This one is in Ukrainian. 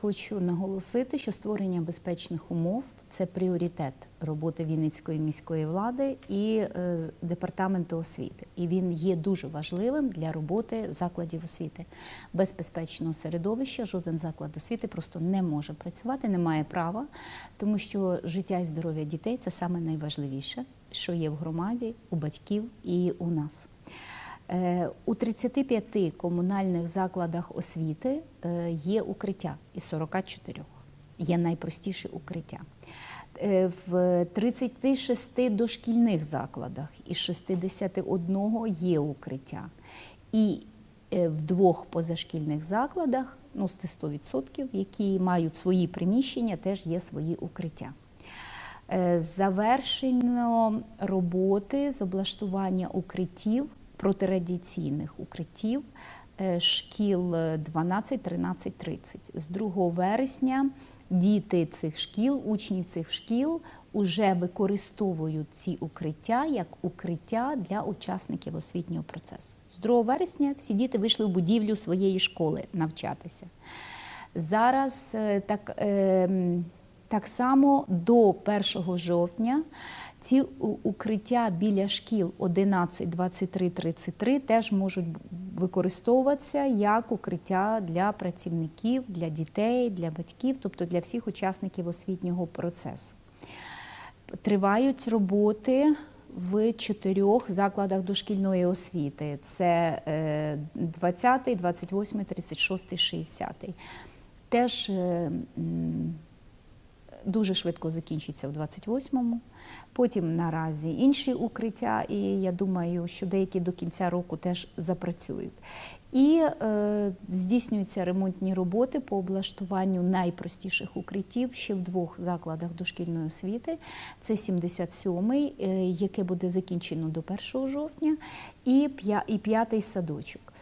Хочу наголосити, що створення безпечних умов це пріоритет роботи Вінницької міської влади і е, департаменту освіти. І він є дуже важливим для роботи закладів освіти. Без безпечного середовища жоден заклад освіти просто не може працювати, не має права, тому що життя і здоров'я дітей це саме найважливіше, що є в громаді, у батьків і у нас. Е, У 35 комунальних закладах освіти е, є укриття із 44. Є найпростіші укриття. Е, В 36 дошкільних закладах із 61 є укриття. І в двох позашкільних закладах, ну це 100%, які мають свої приміщення, теж є свої укриття. Завершено роботи з облаштування укриттів, протирадіаційних укриттів е, шкіл 12, 13, 30. З 2 вересня діти цих шкіл, учні цих шкіл вже використовують ці укриття як укриття для учасників освітнього процесу. З 2 вересня всі діти вийшли в будівлю своєї школи навчатися. Зараз е, так, е, так само до 1 жовтня ці укриття біля шкіл 11, 23, 33 теж можуть використовуватися як укриття для працівників, для дітей, для батьків, тобто для всіх учасників освітнього процесу. Тривають роботи в чотирьох закладах дошкільної освіти: це е, 20, 28, 36, 60. Теж е, дуже швидко закінчиться в 28-му. Потім наразі інші укриття, і я думаю, що деякі до кінця року теж запрацюють. І е, здійснюються ремонтні роботи по облаштуванню найпростіших укриттів ще в двох закладах дошкільної освіти. Це 77-й, е, яке буде закінчено до 1 жовтня, і п'ятий садочок.